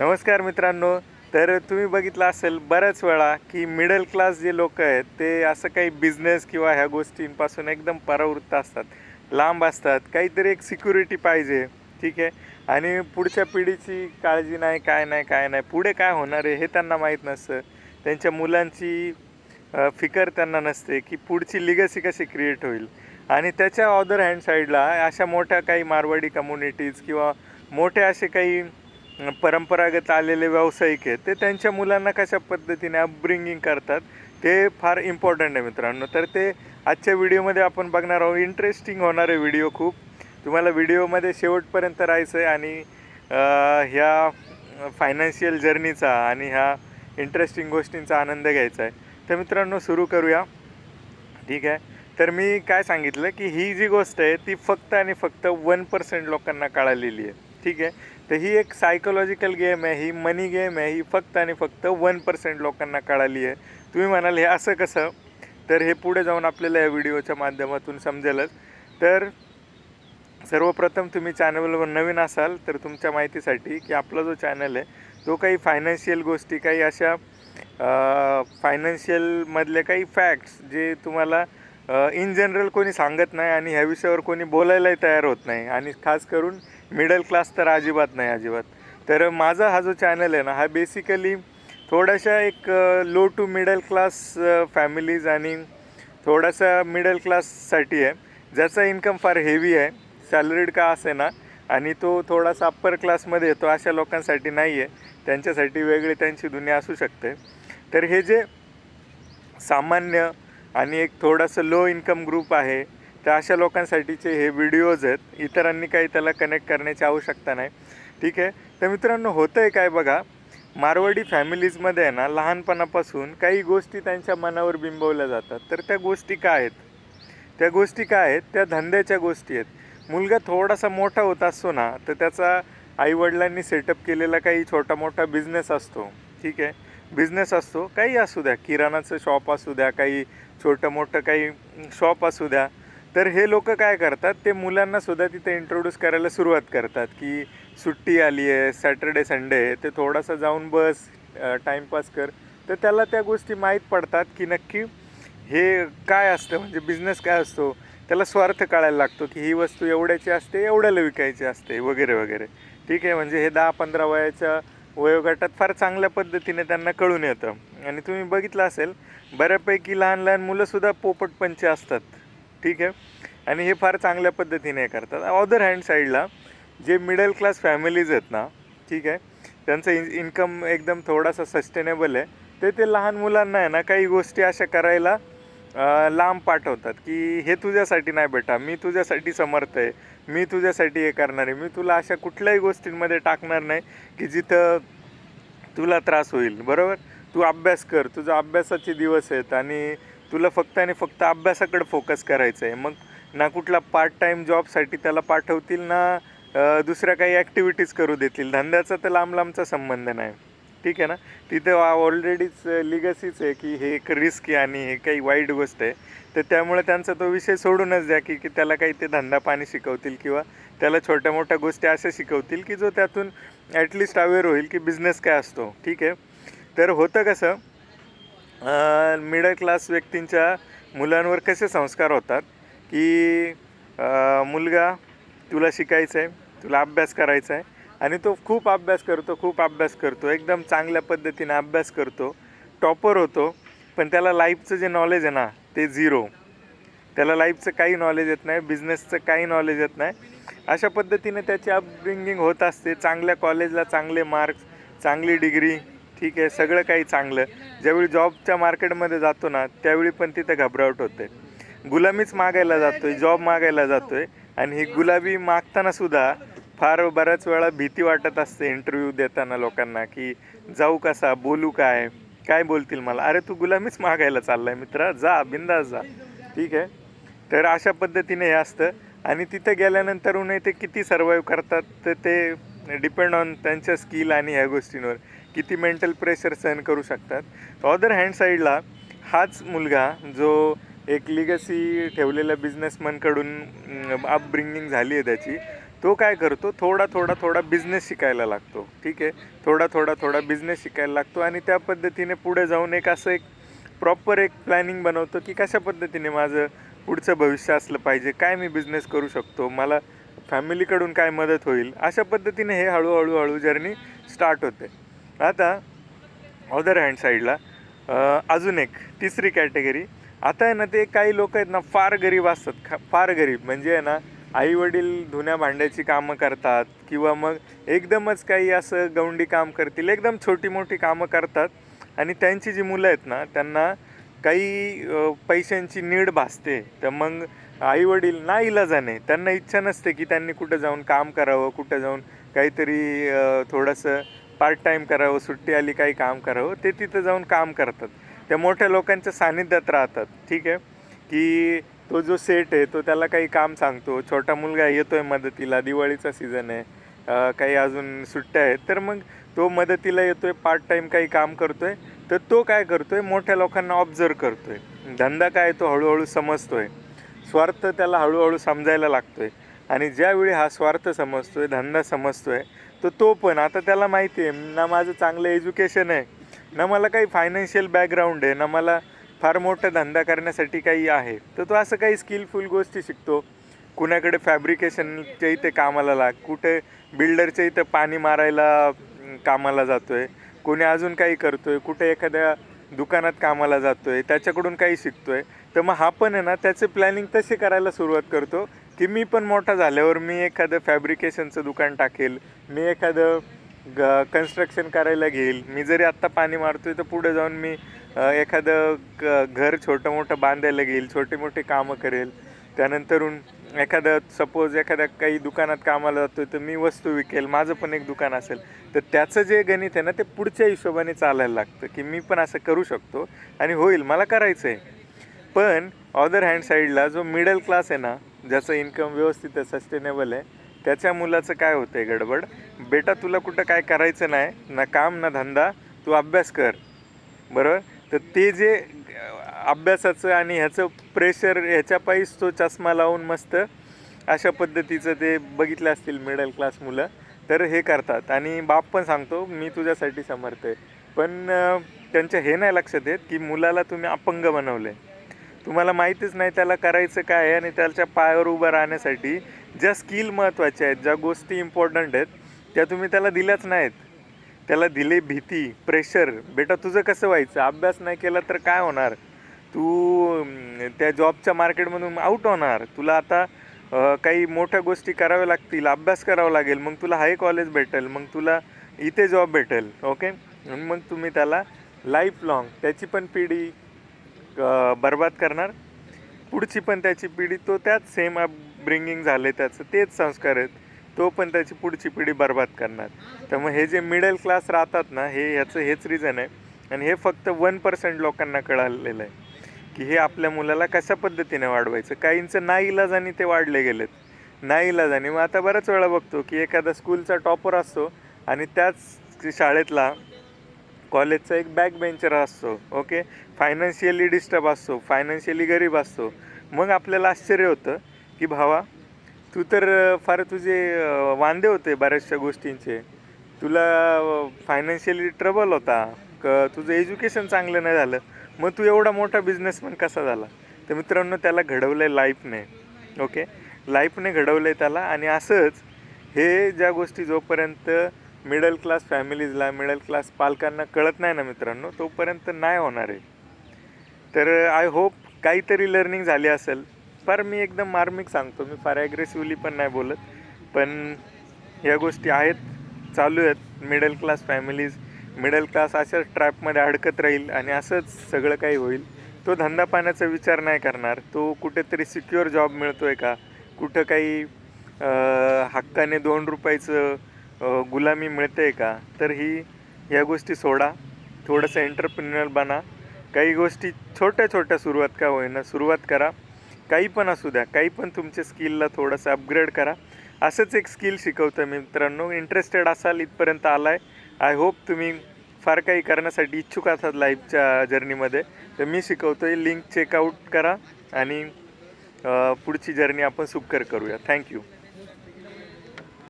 नमस्कार मित्रांनो तर तुम्ही बघितलं असेल बऱ्याच वेळा की मिडल क्लास जे लोक आहेत ते असं काही बिझनेस किंवा ह्या गोष्टींपासून एकदम परावृत्त असतात. लांब असतात. काहीतरी एक सिक्युरिटी पाहिजे. ठीक आहे? आणि पुढच्या पिढीची काळजी नाही काय नाही काय नाही. पुढे काय होणार आहे हे त्यांना माहीत नसतं. त्यांच्या मुलांची फिकर त्यांना नसते की पुढची लिगसी कशी क्रिएट होईल. आणि त्याच्या ऑदर हँड साईडला अशा मोठ्या काही मारवाडी कम्युनिटीज किंवा मोठे असे काही परंपरागत आलेले व्यावसायिक आहेत ते त्यांच्या मुलांना कशा पद्धतीने अपब्रिंगिंग करतात ते फार इम्पॉर्टंट आहे मित्रांनो. तर ते आजच्या व्हिडिओमध्ये आपण बघणार आहोत इंटरेस्टिंग होणार आहे व्हिडिओ खूप. तुम्हाला व्हिडिओमध्ये शेवटपर्यंत राहायचं आहे आणि ह्या फायनान्शियल जर्नीचा आणि ह्या इंटरेस्टिंग गोष्टींचा आनंद घ्यायचा आहे तर मित्रांनो सुरू करूया. ठीक आहे? तर मी काय सांगितलं की ही जी गोष्ट आहे ती फक्त आणि फक्त वन पर्सेंट लोकांना कळालेली आहे. ठीक आहे. तर ही एक सायकोलॉजिकल गेम आहे ही मनी गेम आहे ही फक्त आणि फक्त वन पर्सेंट लोकांना कळाली आहे. तुम्ही म्हणाल हे असं कसं? तर हे पुढे जाऊन आपल्याला या व्हिडिओच्या माध्यमातून समजेलच. तर सर्वप्रथम तुम्ही चॅनलवर नवीन असाल तर तुमच्या माहितीसाठी की आपला जो चॅनल आहे तो काही फायनान्शियल गोष्टी काही अशा फायनान्शियलमधले काही फॅक्ट्स जे तुम्हाला इन जनरल कोणी सांगत नाही आणि ह्या विषयावर कोणी बोलायलाही तयार होत नाही. आणि खास करून मिडल क्लास तर अजिबात नाही अजिबात. तर माझा हा जो चॅनल आहे ना हा बेसिकली थोड्याशा एक low to middle class families आणि थोडासा मिडल क्लाससाठी आहे. ज्याचा इन्कम फार हेवी आहे सॅलरीड का असे ना आणि तो थोडासा अप्पर क्लासमध्ये येतो अशा लोकांसाठी नाही आहे त्यांच्यासाठी वेगळी त्यांची दुनिया असू शकते. तर हे जे सामान्य आणि एक थोडंसं लो इन्कम ग्रुप आहे तर अशा लोकांसाठीचे हे व्हिडिओज आहेत. इतरांनी काही त्याला कनेक्ट करण्याची आवश्यकता नाही. ठीक आहे? तर मित्रांनो होतं आहे काय बघा मारवाडी फॅमिलीजमध्ये आहे ना लहानपणापासून काही गोष्टी त्यांच्या मनावर बिंबवल्या जातात. तर त्या गोष्टी काय आहेत? त्या गोष्टी काय आहेत? त्या धंद्याच्या गोष्टी आहेत. मुलगा थोडासा मोठा होत असतो ना तर त्याचा आईवडिलांनी सेटअप केलेला काही छोटा मोठा बिझनेस असतो. ठीक आहे? बिझनेस असतो. काही असू द्या. किराणाचं शॉप असू द्या काही छोटं मोठं काही शॉप असू द्या. तर हे लोक काय करतात ते मुलांना सुद्धा तिथे इंट्रोड्यूस करायला सुरुवात करतात की सुट्टी आली आहे सॅटर्डे संडे ते थोडासा जाऊन बस टाईमपास कर. तर त्याला त्या गोष्टी माहीत पडतात की नक्की हे काय असतं म्हणजे बिझनेस काय असतो त्याला स्वार्थ काढायला लागतो की ही वस्तू एवढ्याची असते एवढ्याला विकायची असते वगैरे वगैरे. ठीक आहे म्हणजे हे दहा पंधरा वयाच्या वयोगटात फार चांगल्या पद्धतीने त्यांना कळून येतं. आणि तुम्ही बघितलं असेल बऱ्यापैकी लहान लहान मुलंसुद्धा पोपटपंचे असतात. ठीक आहे. आणि हे फार चांगल्या पद्धतीने करतात. ऑदर हँड साईडला जे मिडल क्लास फॅमिलीज आहेत ना ठीक आहे त्यांचं इन इन्कम एकदम थोडासा सस्टेनेबल आहे. ते ते लहान मुलांना आहे ना काही गोष्टी अशा करायला लांब पाठवतात की हे तुझ्यासाठी नाही बेटा मी तुझ्यासाठी समर्थ आहे मी तुझ्यासाठी हे करणार आहे मी तुला अशा कुठल्याही गोष्टींमध्ये टाकणार नाही की जिथं तुला त्रास होईल. बरोबर? तू अभ्यास कर तुझा अभ्यासाचे दिवस आहेत आणि तुला फक्त आणि फक्त अभ्यासाकडे फोकस करायचं आहे मग ना कुठला पार्ट टाईम जॉबसाठी त्याला पाठवतील ना दुसऱ्या काही ॲक्टिव्हिटीज करू देतील. धंद्याचा तर लांब लांबचा संबंध नाही. ठीक आहे ना? तिथे ऑलरेडीच लिगसीच आहे की हे एक रिस्क आहे आणि हे काही वाईट गोष्ट आहे. तर त्यामुळे त्यांचा तो विषय सोडूनच द्या की की त्याला काही ते धंदा पाणी शिकवतील किंवा त्याला छोट्या मोठ्या गोष्टी अशा शिकवतील की जो त्यातून ॲटलिस्ट अवेअर होईल की बिझनेस काय असतो. ठीक आहे? तर होतं कसं मिडल क्लास व्यक्तींच्या मुलांवर कसे संस्कार होतात? की मुलगा तुला शिकायचं आहे तुला अभ्यास करायचा आहे आणि तो खूप अभ्यास करतो खूप अभ्यास करतो एकदम चांगल्या पद्धतीने अभ्यास करतो टॉपर होतो पण त्याला लाईफचं जे नॉलेज आहे ना ते झिरो त्याला लाईफचं काही नॉलेज येत नाही बिझनेसचं काही नॉलेज येत नाही. अशा पद्धतीने त्याची अपब्रिंगिंग होत असते चांगल्या कॉलेजला चांगले मार्क्स चांगली डिग्री ठीक आहे सगळं काही चांगलं. ज्यावेळी जॉबच्या मार्केटमध्ये जातो ना त्यावेळी पण तिथे घबरावट होते. गुलामीच मागायला जातोय जॉब मागायला जातोय. आणि ही गुलाबी मागताना सुद्धा फार बऱ्याच वेळा भीती वाटत असते इंटरव्ह्यू देताना लोकांना की जाऊ कसा बोलू काय? काय बोलतील मला? अरे तू गुलामीच मागायला चाललाय मित्रा जा बिंदास जा. ठीक आहे? तर अशा पद्धतीने हे असतं. आणि तिथे गेल्यानंतरूनही ते किती सर्वाईव्ह करतात तर ते डिपेंड ऑन त्यांच्या स्किल आणि ह्या गोष्टींवर. किती मेंटल प्रेशर सहन करू शकतात. अदर हँड साईडला हाच मुलगा जो एक लिगसी ठेवलेल्या बिझनेसमॅनकडून अपब्रिंगिंग झाली आहे त्याची तो काय करतो? थोडा थोडा थोडा बिझनेस शिकायला लागतो. ठीक आहे? थोडा थोडा थोडा बिझनेस शिकायला लागतो आणि त्या पद्धतीने पुढे जाऊन एक असं एक प्रॉपर एक प्लॅनिंग बनवतो की कशा पद्धतीने माझं पुढचं भविष्य असलं पाहिजे? काय मी बिझनेस करू शकतो? मला फॅमिलीकडून काय मदत होईल अशा पद्धतीने हे हळूहळू हळू जर्नी स्टार्ट होते. आता अदर हँड साईडला अजून एक तिसरी कॅटेगरी आता आहे ना ते काही लोक आहेत ना फार गरीब असतात खा फार गरीब. म्हणजे आहे ना आईवडील धुण्या भांड्याची कामं करतात किंवा मग एकदमच काही असं गवंडी काम करतील एकदम छोटी मोठी कामं करतात. आणि त्यांची जी मुलं आहेत ना त्यांना काही पैशांची नीड भासते तर मग आईवडील ना इलाजाने त्यांना इच्छा नसते की त्यांनी कुठं जाऊन काम करावं कुठं जाऊन काहीतरी थोडंसं पार्ट टाईम करावं सुट्टी आली काही काम करावं. ते तिथं जाऊन काम करतात. त्या मोठ्या लोकांच्या सानिध्यात राहतात. ठीक आहे? की तो जो सेट आहे तो त्याला काही काम सांगतो. छोटा मुलगा येतो आहे मदतीला दिवाळीचा सीझन आहे काही अजून सुट्ट्या आहेत. तर मग तो मदतीला येतो आहे पार्ट टाईम काही काम करतो आहे तर तो काय करतोय? मोठ्या लोकांना ऑब्झर्व करतोय. धंदा काय तो हळूहळू समजतोय. स्वार्थ त्याला हळूहळू समजायला लागतोय. आणि ज्यावेळी हा स्वार्थ समजतोय धंदा समजतोय तर तो पण आता त्याला माहिती आहे ना माझं चांगलं एज्युकेशन आहे ना मला काही फायनान्शियल बॅकग्राऊंड आहे ना मला फार मोठा धंदा करण्यासाठी काही आहे तर तो असं काही स्किलफुल गोष्टी शिकतो. कुणाकडे फॅब्रिकेशनच्या इथे कामाला लाग कुठे बिल्डरच्या इथं पाणी मारायला कामाला जातो आहे कोणी अजून काही करतोय कुठे एखाद्या दुकानात कामाला जातोय त्याच्याकडून काही शिकतोय तर मग हा पण आहे ना त्याचे प्लॅनिंग तसे करायला सुरुवात करतो की मी पण मोठा झाल्यावर मी एखादं फॅब्रिकेशनचं दुकान टाकेल मी एखादं ग कन्स्ट्रक्शन करायला घेईल मी जरी आत्ता पाणी मारतोय तर पुढे जाऊन मी एखादं घर छोटं मोठं बांधायला घेईल छोटे मोठे कामं करेल त्यानंतरून एखादं सपोज एखाद्या काही दुकानात कामाला जातो तर मी वस्तू विकेल माझं पण एक दुकान असेल. तर त्याचं जे गणित आहे ना ते पुढच्या हिशोबाने चालायला लागतं की मी पण असं करू शकतो आणि होईल मला करायचं आहे पण ऑदर हँड साईडला जो मिडल क्लास आहे ना ज्याचं इन्कम व्यवस्थित आहे सस्टेनेबल आहे त्याच्या मुलाचं काय होतं आहे गडबड? बेटा तुला कुठं काय करायचं नाही ना काम ना धंदा तू अभ्यास कर. बरोबर? तर ते जे अभ्यासाचं आणि ह्याचं प्रेशर ह्याच्यापायीच तो चष्मा लावून मस्त अशा पद्धतीचं ते बघितलं असतील मिडल क्लास मुलं तर हे करतात. आणि बाप पण सांगतो मी तुझ्यासाठी समर्थ आहे पण त्यांच्या हे नाही लक्षात येत की मुलाला तुम्ही अपंग बनवलं आहे तुम्हाला माहीतच नाही त्याला करायचं काय आहे आणि त्याच्या पायावर उभं राहण्यासाठी ज्या स्किल महत्त्वाच्या आहेत ज्या गोष्टी इम्पॉर्टंट आहेत त्या तुम्ही त्याला दिल्याच नाहीत. त्याला दिले भीती प्रेशर बेटा तुझं कसं व्हायचं? अभ्यास नाही केला तर काय होणार? तू त्या जॉबच्या मार्केटमधून आऊट होणार. तुला आता काही मोठ्या गोष्टी कराव्या लागतील अभ्यास करावा लागेल मग तुला हाय कॉलेज भेटेल मग तुला इथे जॉब भेटेल ओके मग तुम्ही त्याला लाईफ लाँग त्याची पण पिढी बर्बाद करणार. पुढची पण त्याची पिढी तो त्याच सेम ब्रिंगिंग झाले त्याचं तेच संस्कार आहेत तो पण त्याची पुढची पिढी बर्बाद करणार. त्यामुळे हे जे मिडल क्लास राहतात ना हे ह्याचं हेच रिझन आहे. आणि हे फक्त वन पर्सेंट लोकांना कळालेलं आहे. की हे आपल्या मुलाला कशा पद्धतीने वाढवायचं? काहींचं ना इलाजाने ते वाढले गेलेत. नाईलाजाने मग आता बऱ्याच वेळा बघतो की एखादा स्कूलचा टॉपर असतो आणि त्याच शाळेतला कॉलेजचा एक बॅक बेंचर असतो ओके? फायनान्शियली डिस्टर्ब असतो फायनान्शियली गरीब असतो. मग आपल्याला आश्चर्य होतं की भावा तू तर फार तुझे वांदे होते बऱ्याचशा गोष्टींचे. तुला फायनान्शियली ट्रबल होता. क तुझं एज्युकेशन चांगलं नाही झालं. मग तू एवढा मोठा बिझनेसमॅन कसा झाला? तर मित्रांनो त्याला घडवलं आहे लाईफने ओके लाईफने घडवलं आहे त्याला आणि असंच हे ज्या गोष्टी जोपर्यंत मिडल क्लास फॅमिलीजला मिडल क्लास पालकांना कळत नाही ना मित्रांनो तोपर्यंत नाही होणार आहे तर आय होप काहीतरी लर्निंग झाली असेल. फार मी एकदम मार्मिक सांगतो मी फार ॲग्रेसिव्हली पण नाही बोलत. पण ह्या गोष्टी आहेत चालू आहेत. Middle class families middle class अशाच ट्रॅपमध्ये अडकत राहील आणि असंच सगळं काही होईल. तो धंदा पाण्याचा विचार नाही करणार. तो कुठेतरी सिक्युअर जॉब मिळतो आहे का? कुठं काही हक्काने दोन रुपयाचं गुलामी मिळते आहे का? तर ही ह्या गोष्टी सोडा. थोडंसं एंटरप्रिन्युअर बना. काही गोष्टी छोट्या छोट्या सुरुवात का होईना सुरुवात करा. काही पण असू द्या. काही पण तुमच्या स्किलला थोडंसं अपग्रेड करा. असंच एक स्किल शिकवतं मित्रांनो. इंटरेस्टेड असाल इथपर्यंत आला आहे आय होप तुम्ही फार काही करण्यासाठी इच्छुक असतात लाईफच्या जर्नीमध्ये. तर मी शिकवतो आहे लिंक चेकआउट करा आणि पुढची जर्नी आपण सुकर करूया. थँक्यू